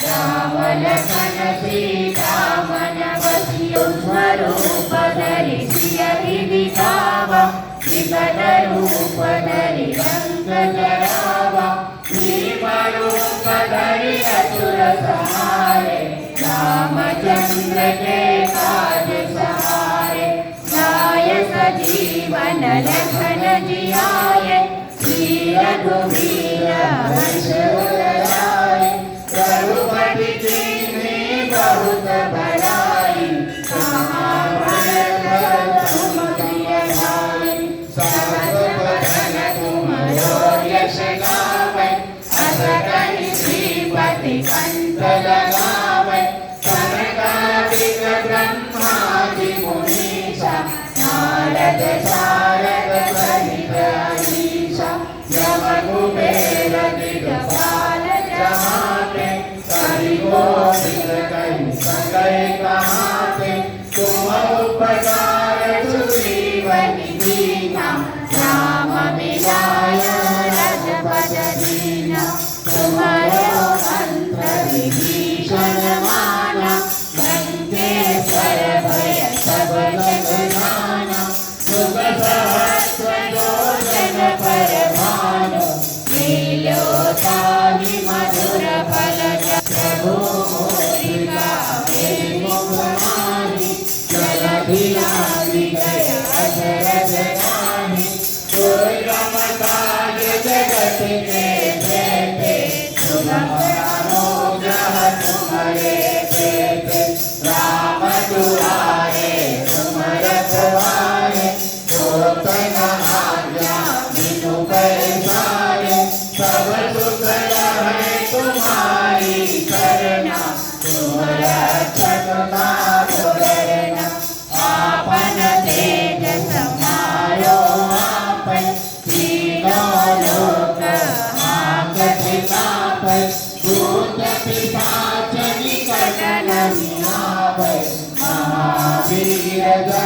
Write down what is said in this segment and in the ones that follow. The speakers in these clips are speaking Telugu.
श्याम लखन श्रीराम नरूप नरित्यरूप नरितं वराव श्रीवरूप न तु श्याम चन्द्रय स्वानुय स जीवन लखन जियाय श्रीर वरद शारद सहित अहिषा यम कुबेर दिगपाल जहाँ पे कहीं गोविंद कहीं सकल कहाँ पे तुम उपकार सुजीवन दीना Yeah,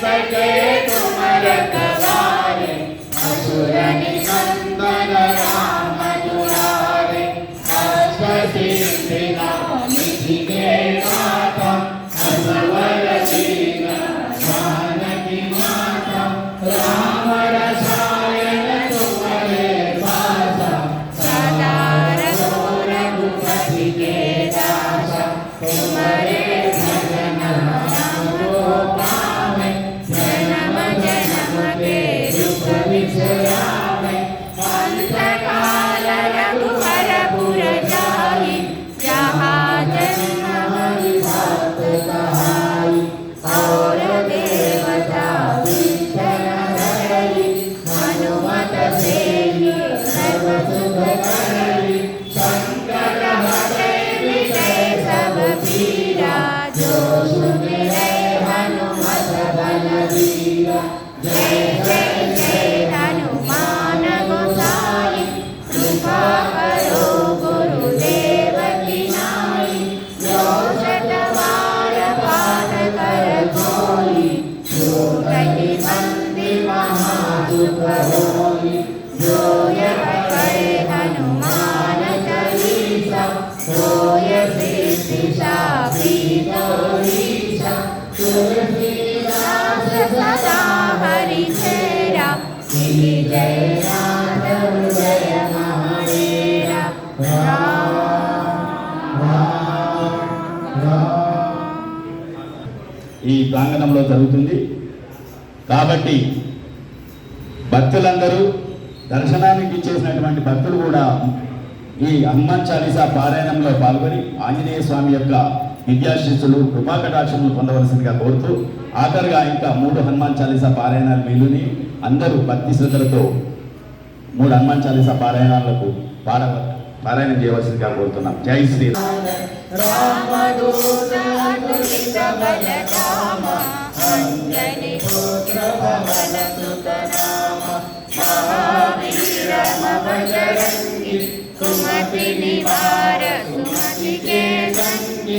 सके तुम रखवारे असुर Amen. ఈ ప్రాంగణంలో జరుగుతుంది కాబట్టి భక్తులందరూ దర్శనానికి ఇచ్చేసినటువంటి భక్తులు కూడా ఈ హనుమాన్ చాలీసా పారాయణంలో పాల్గొని ఆంజనేయ స్వామి యొక్క విద్యాశిష్యులు కృపాకటాక్షములు పొందవలసిందిగా కోరుతూ ఆఖరిగా ఇంకా మూడు హనుమాన్ చాలీసా పారాయణాలు మిగిలిని అందరూ భక్తి శ్రద్ధలతో మూడు హనుమాన్ చాలీసా పారాయణాలకు పార పారాయణం చేయవలసిందిగా కోరుతున్నాం జై శ్రీ సుమతి నివార సుమతి